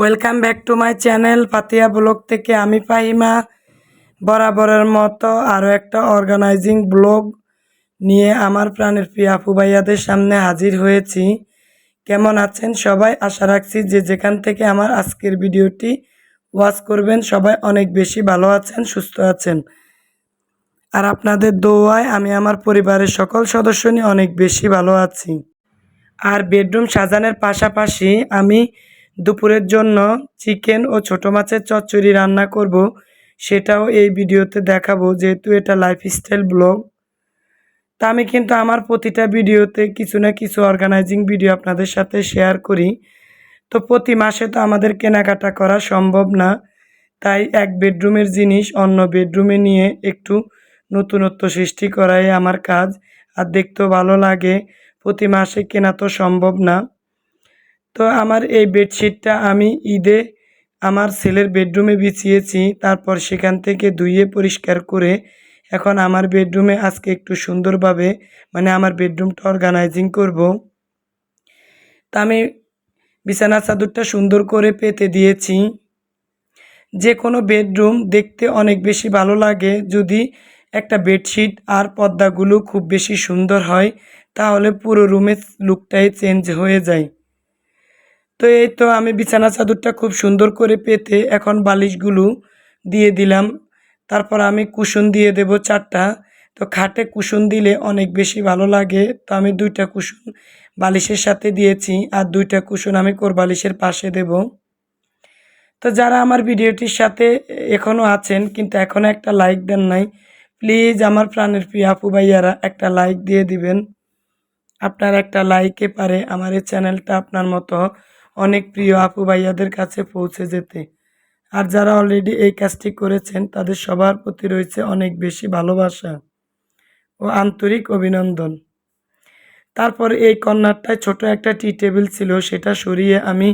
Welcome back to my channel Patiya vlog থেকে আমি ফাহিমা। বরাবরের মতো আরও একটা অর্গানাইজিং ব্লগ নিয়ে আমার প্রাণের প্রিয় আপু ভাইয়াদের সামনে হাজির হয়েছি। কেমন আছেন সবাই? আশা রাখছি যে যেখান থেকে আমার আজকের ভিডিওটি ওয়াচ করবেন, সবাই অনেক বেশি ভালো আছেন, সুস্থ আছেন। আর আপনাদের দোয়ায় আমি আমার পরিবারের সকল সদস্য নিয়ে অনেক বেশি ভালো আছি। আর বেডরুম সাজানোর পাশাপাশি আমি দুপুরের জন্য চিকেন ও ছোটো মাছের চচ্চড়ি রান্না করব। সেটাও এই ভিডিওতে দেখাবো, যেহেতু এটা লাইফস্টাইল ব্লগ তা আমি কিন্তু আমার প্রতিটা ভিডিওতে কিছু না কিছু অর্গানাইজিং ভিডিও আপনাদের সাথে শেয়ার করি। তো প্রতি মাসে তো আমাদের কেনাকাটা করা সম্ভব না। তাই এক বেডরুমের জিনিস অন্য বেডরুমে নিয়ে একটু নতুনত্ব সৃষ্টি করাই আমার কাজ। আর দেখতেও ভালো লাগে, প্রতি মাসে কেনা তো সম্ভব না। তো আমার এই বেডশিটটা আমি ঈদে আমার ছেলের বেডরুমে বিছিয়েছি। তারপর সেখান থেকে ধুয়ে পরিষ্কার করে এখন আমার বেডরুমে আজকে একটু সুন্দরভাবে মানে আমার বেডরুমটা অর্গানাইজিং করব। তা আমি বিছানা চাদরটা সুন্দর করে পেতে দিয়েছি। যে কোনো বেডরুম দেখতে অনেক বেশি ভালো লাগে। যদি একটা বেডশিট আর পর্দাগুলো খুব বেশি সুন্দর হয়, তাহলে পুরো রুমের লুকটাই চেঞ্জ হয়ে যায়। তো এই তো আমি বিছানা চাদরটা খুব সুন্দর করে পেতে এখন বালিশগুলো দিয়ে দিলাম। তারপর আমি কুশন দিয়ে দেব চারটা। তো খাটে কুশন দিলে অনেক বেশি ভালো লাগে। তো আমি দুইটা কুশন বালিশের সাথে দিয়েছি আর দুইটা কুশন আমি কোরবালিশের পাশে দেব। তো যারা আমার ভিডিওটির সাথে এখনও আছেন কিন্তু এখনও একটা লাইক দেন নাই, প্লিজ আমার প্রাণের প্রিয় আপু ভাইয়ারা একটা লাইক দিয়ে দিবেন। আপনার একটা লাইকে পারে আমার এই চ্যানেলটা আপনার মতো অনেক প্রিয় আপু ভাইয়াদের কাছে পৌঁছে যেতে। আর যারা অলরেডি এই কাজটি করেছেন, তাদের সবার প্রতি রয়েছে অনেক বেশি ভালোবাসা ও আন্তরিক অভিনন্দন। তারপর এই কর্নারটায় ছোট একটা টি টেবিল ছিল, সেটা সরিয়ে আমি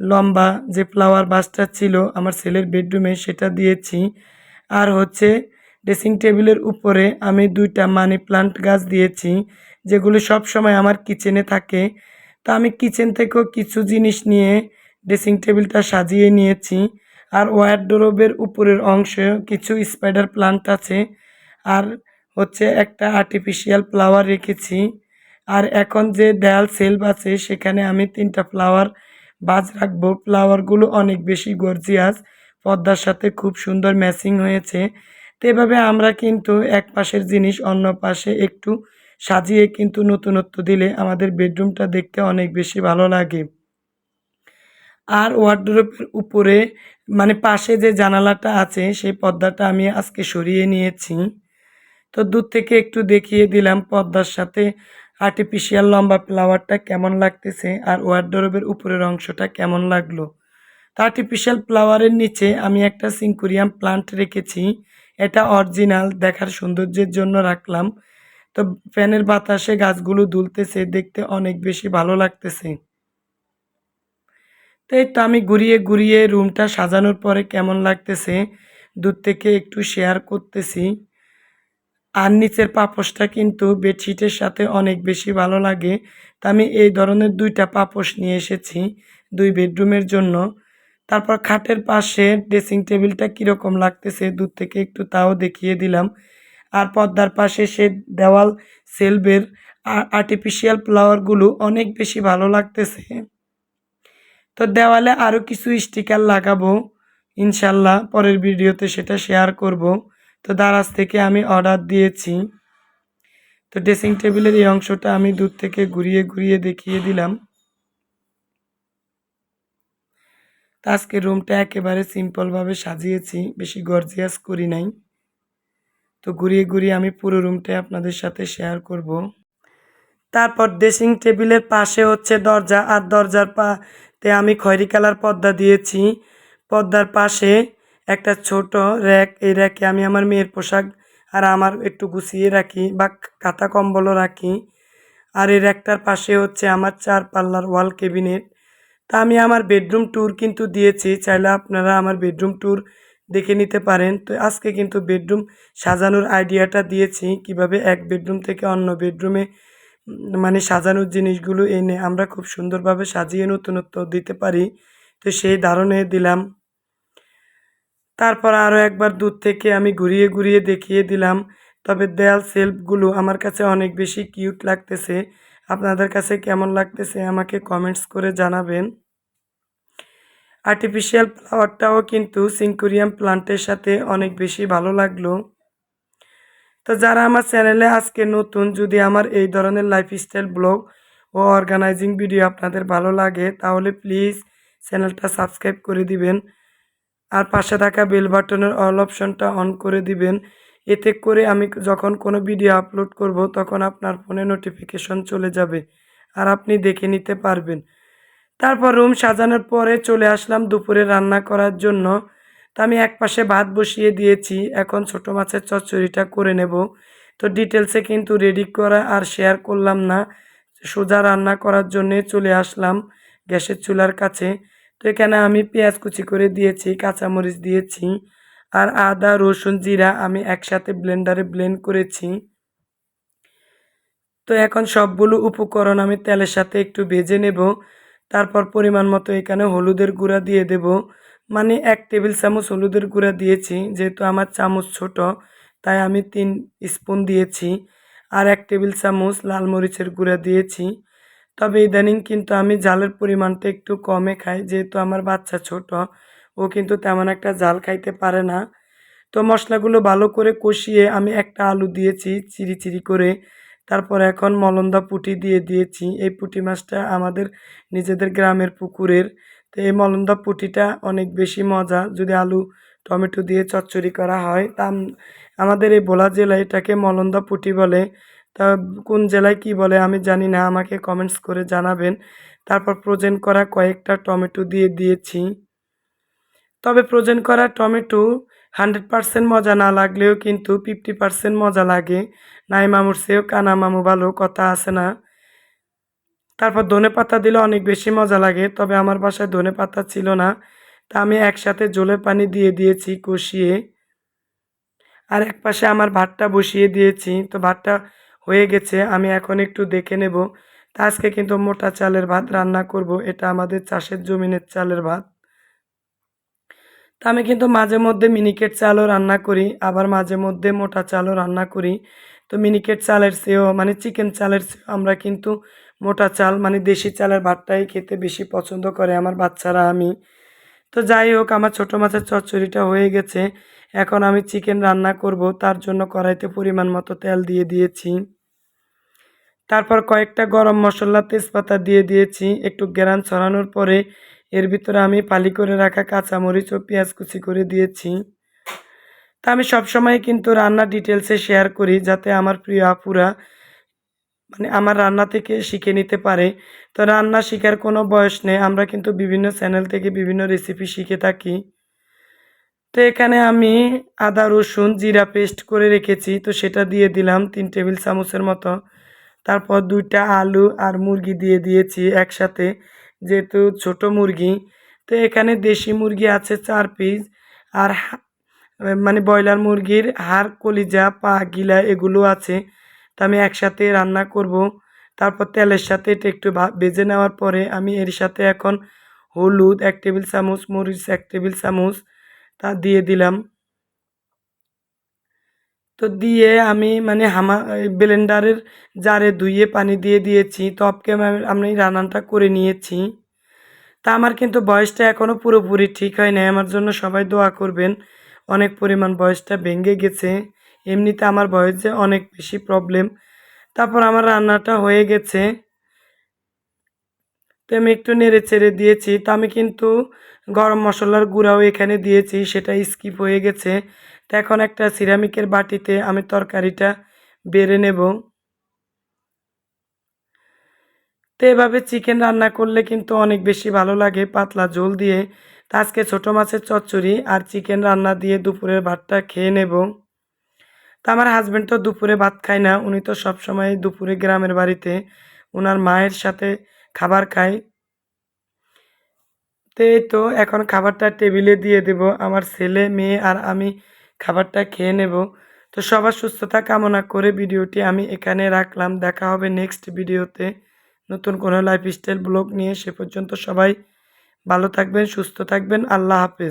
লম্বা যে ফ্লাওয়ার বাসটা ছিল আমার ছেলের বেডরুমে সেটা দিয়েছি। আর হচ্ছে ড্রেসিং টেবিলের উপরে আমি দুইটা মানি প্লান্ট গাছ দিয়েছি, যেগুলো সব সময় আমার কিচেনে থাকে। তা আমি কিচেন থেকেও কিছু জিনিস নিয়ে ড্রেসিং টেবিলটা সাজিয়ে নিয়েছি। আর ওয়ারড্রোবের উপরের অংশে কিছু স্পাইডার প্লান্ট আছে। আর হচ্ছে একটা আর্টিফিশিয়াল ফ্লাওয়ার রেখেছি। আর এখন যে দেয়াল সেলফ আছে, সেখানে আমি তিনটা ফ্লাওয়ার বাজ রাখব। ফ্লাওয়ারগুলো অনেক বেশি গর্জিয়াস। পর্দার সাথে খুব সুন্দর ম্যাচিং হয়েছে। তো এভাবে আমরা কিন্তু এক পাশের জিনিস অন্য পাশে একটু সাজিয়ে কিন্তু নতুনত্ব দিলে আমাদের বেডরুমটা দেখতে অনেক বেশি ভালো লাগে। আর ওয়ার্ড্রোপের উপরে মানে পাশে যে জানালাটা আছে, সেই পর্দাটা আমি আজকে সরিয়ে নিয়েছি। তো দূর থেকে একটু দেখিয়ে দিলাম পর্দার সাথে আর্টিফিশিয়াল লম্বা ফ্লাওয়ারটা কেমন লাগতেছে আর ওয়ার্ড্রোবের উপরের অংশটা কেমন লাগল। তো আর্টিফিশিয়াল ফ্লাওয়ারের নিচে আমি একটা সিঙ্কুরিয়াম প্লান্ট রেখেছি। এটা অরিজিনাল দেখার সৌন্দর্যের জন্য রাখলাম। তো ফ্যানের বাতাসে গাছগুলো দুলতেছে, দেখতে অনেক বেশি ভালো লাগতেছে। তো তো আমি ঘুরিয়ে ঘুরিয়ে রুমটা সাজানোর পরে কেমন লাগতেছে, দূর থেকে একটু শেয়ার করতেছি। আর নিচের পাপোশটা কিন্তু বেডশিটের সাথে অনেক বেশি ভালো লাগে। তা আমি এই ধরনের দুইটা পাপোশ নিয়ে এসেছি দুই বেডরুমের জন্য। তারপর খাটের পাশে ড্রেসিং টেবিলটা কীরকম লাগতেছে, দূর থেকে একটু তাও দেখিয়ে দিলাম। আর পর্দার পাশে সে দেওয়াল সেলভের আর্টিফিশিয়াল ফ্লাওয়ারগুলো অনেক বেশি ভালো লাগতেছে। তো দেওয়ালে আরও কিছু স্টিকার লাগাবো, ইনশাল্লাহ পরের ভিডিওতে সেটা শেয়ার করব। তো দারাজ থেকে আমি অর্ডার দিয়েছি। তো ড্রেসিং টেবিলের এই অংশটা আমি দূর থেকে ঘুরিয়ে ঘুরিয়ে দেখিয়ে দিলাম। আজকে রুমটা একেবারে সিম্পলভাবে সাজিয়েছি, বেশি গর্জিয়াস করি নাই। তো ঘুরিয়ে ঘুরিয়ে আমি পুরো রুমটাই আপনাদের সাথে শেয়ার করব। তারপর ড্রেসিং টেবিলের পাশে হচ্ছে দরজা, আর দরজার পাতে আমি খয়েরি কালার পর্দা দিয়েছি। পর্দার পাশে একটা ছোট র্যাক এই র্যাকে আমি আমার মেয়ের পোশাক আর আমার একটু গুছিয়ে রাখি বা কাঁথা কম্বলও রাখি। আর এই র্যাকটার পাশে হচ্ছে আমার চার পাল্লার ওয়াল কেবিনেট তা আমি আমার বেডরুম ট্যুর কিন্তু দিয়েছি, চাইলে আপনারা আমার বেডরুম ট্যুর দেখে নিতে পারেন। তো আজকে কিন্তু বেডরুম সাজানোর আইডিয়াটা দিয়েছি কীভাবে এক বেডরুম থেকে অন্য বেডরুমে মানে সাজানোর জিনিসগুলো এনে আমরা খুব সুন্দরভাবে সাজিয়ে নতুনত্ব দিতে পারি। তো সেই ধারণে দিলাম। তারপর আরও একবার দূর থেকে আমি ঘুরিয়ে ঘুরিয়ে দেখিয়ে দিলাম। তবে দেয়াল সেলফগুলো আমার কাছে অনেক বেশি কিউট লাগতেছে। আপনাদের কাছে কেমন লাগতেছে আমাকে কমেন্টস করে জানাবেন। আর্টিফিশিয়াল ফ্লাওয়ারটাও কিন্তু সিঙ্কুরিয়াম প্লান্টের সাথে অনেক বেশি ভালো লাগল। তো যারা আমার চ্যানেলে আজকে নতুন, যদি আমার এই ধরনের লাইফস্টাইল ব্লগ ও অর্গানাইজিং ভিডিও আপনাদের ভালো লাগে, তাহলে প্লিজ চ্যানেলটা সাবস্ক্রাইব করে দিবেন। আর পাশে থাকা বেল বাটনের অল অপশনটা অন করে দিবেন। এতে করে আমি যখন কোনো ভিডিও আপলোড করব, তখন আপনার ফোনে নোটিফিকেশন চলে যাবে। আর আপনি দেখে নিতে পারবেন। তারপর রুম সাজানোর পরে চলে আসলাম দুপুরে রান্না করার জন্য। তা আমি এক পাশে ভাত বসিয়ে দিয়েছি। এখন ছোটো মাছের চচ্চড়িটা করে নেব। তো ডিটেলসে কিন্তু রেডি করা আর শেয়ার করলাম না। সোজা রান্না করার জন্যে চলে আসলাম গ্যাসের চুলার কাছে। তো এখানে আমি পেঁয়াজ কুচি করে দিয়েছি, কাঁচামরিচ দিয়েছি আর আদা, রসুন, জিরা আমি একসাথে ব্লেন্ডারে ব্লেন্ড করেছি। তো এখন সবগুলো উপকরণ আমি তেলের সাথে একটু ভেজে নেব। তারপর পরিমাণ মতো এখানে হলুদের গুঁড়া দিয়ে দেব। মানে এক টেবিল চামচ হলুদের গুঁড়া দিয়েছি, যেহেতু আমার চামচ ছোট, তাই আমি তিন স্পুন দিয়েছি। আর এক টেবিল চামচ লাল মরিচের গুঁড়া দিয়েছি। তবে ইদানিং কিন্তু আমি জালের পরিমাণটা একটু কমে খাই, যেহেতু আমার বাচ্চা ছোট, ও কিন্তু তেমন একটা জাল খাইতে পারে না। তো মশলাগুলো ভালো করে কষিয়ে আমি একটা আলু দিয়েছি চিরি চিরি করে। তারপর এখন মলন্দা পুঁটি দিয়ে দিয়েছি। এই পুঁটি মাছটা আমাদের নিজেদের গ্রামের পুকুরের। তো এই মলন্দা পুঁটিটা অনেক বেশি মজা। যদি আলু, টমেটো দিয়ে চচ্চড়ি করা হয়, তা আমাদের এই ভোলা জেলায় এটাকে মলন্দা পুঁটি বলে। তা কোন জেলায় কি বলে আমি জানি না, আমাকে কমেন্টস করে জানাবেন। তারপর প্রোজেন করা কয়েকটা টমেটো দিয়ে দিয়েছি। তবে প্রোজেন করা টমেটো হান্ড্রেড পারসেন্ট মজা না লাগলেও কিন্তু ফিফটি পারসেন্ট মজা লাগে। নাই মামুর চেয়েও কানা মামু ভালো, কথা আছে না। তারপর ধনে পাতা দিলে অনেক বেশি মজা লাগে, তবে আমার বাসায় ধনে পাতা ছিল না। তা আমি একসাথে জলের পানি দিয়ে দিয়েছি, কষিয়ে। আর এক পাশে আমার ভাতটা বসিয়ে দিয়েছি, তো ভাতটা হয়ে গেছে, আমি এখন একটু দেখে নেব। তা আজকে কিন্তু মোটা চালের ভাত রান্না করব, এটা আমাদের চাষের জমিনের চালের ভাত। তা আমি কিন্তু মাঝে মধ্যে মিনিকেট চালও রান্না করি, আবার মাঝে মধ্যে মোটা চালও রান্না করি। তো মিনিকেট চালের চেয়েও মানে চিকেন চালের চেয়েও আমরা কিন্তু মোটা চাল মানে দেশি চালের ভাতটাই খেতে বেশি পছন্দ করে আমার বাচ্চারা, আমি। তো যাই হোক, আমার ছোটো মাছের চচ্চড়িটা হয়ে গেছে। এখন আমি চিকেন রান্না করব, তার জন্য কড়াইতে পরিমাণ মতো তেল দিয়ে দিয়েছি। তারপর কয়েকটা গরম মশলা, তেজপাতা দিয়ে দিয়েছি। একটু গ্যারান ছড়ানোর পরে এর ভিতরে আমি পালি করে রাখা কাঁচামরিচ ও পেঁয়াজ কুচি করে দিয়েছি। তা আমি সবসময় কিন্তু রান্না ডিটেলসে শেয়ার করি যাতে আমার প্রিয় আপুরা মানে আমার রান্না থেকে শিখে নিতে পারে। তো রান্না শেখার কোনো বয়স নেই, আমরা কিন্তু বিভিন্ন চ্যানেল থেকে বিভিন্ন রেসিপি শিখে থাকি। তো এখানে আমি আদা, রসুন, জিরা পেস্ট করে রেখেছি, তো সেটা দিয়ে দিলাম তিন টেবিল চামচের মতো। তারপর দুইটা আলু আর মুরগি দিয়ে দিয়েছি একসাথে। যেহেতু ছোট মুরগি, তো এখানে দেশি মুরগি আছে চার পিস। আর মানে ব্রয়লার মুরগির হাড়, কলিজা, পা, গিলা এগুলো আছে। তা আমি একসাথে রান্না করব। তারপর তেলের সাথে এটা একটু ভেজে নেওয়ার পরে আমি এর সাথে এখন হলুদ, এক টেবিল চামচ, মরিচ, এক টেবিল চামচ তা দিয়ে দিলাম। তো দিয়ে আমি মানে হামা ব্লেন্ডারের জারে ধুয়ে পানি দিয়ে দিয়েছি, তপকে আমি রান্নাটা করে নিয়েছি। তা আমার কিন্তু বয়সটা এখনও পুরোপুরি ঠিক হয় নাই, আমার জন্য সবাই দোয়া করবেন, অনেক পরিমাণ বয়সটা ভেঙে গেছে, এমনিতে আমার বয়স অনেক বেশি প্রবলেম তারপর আমার রান্নাটা হয়ে গেছে। তো আমি একটু নেড়ে চেড়ে দিয়েছি, তো আমি কিন্তু গরম মশলার গুঁড়াও এখানে দিয়েছি, সেটা স্কিপ হয়ে গেছে। তো এখন একটা সিরামিকের বাটিতে আমি তরকারিটা বেড়ে নেব। তো এভাবে চিকেন রান্না করলে কিন্তু অনেক বেশি ভালো লাগে পাতলা ঝোল দিয়ে। তো আজকে ছোটো মাছের চচ্চড়ি আর চিকেন রান্না দিয়ে দুপুরের ভাতটা খেয়ে নেব। তা আমার হাজব্যান্ড তো দুপুরে ভাত খায় না, উনি তো সবসময় দুপুরে গ্রামের বাড়িতে। ওনার মায়ের সাথে খাবার খায়। তো এই তো, এখন খাবারটা টেবিলে দিয়ে দেব। আমার ছেলে, মেয়ে আর আমি খাবারটা খেয়ে নেব। তো সবার সুস্থতা কামনা করে ভিডিওটি আমি এখানে রাখলাম। দেখা হবে নেক্সট ভিডিওতে নতুন কোনো লাইফস্টাইল ব্লগ নিয়ে। সে পর্যন্ত সবাই ভালো থাকবেন, সুস্থ থাকবেন। আল্লাহ হাফেজ।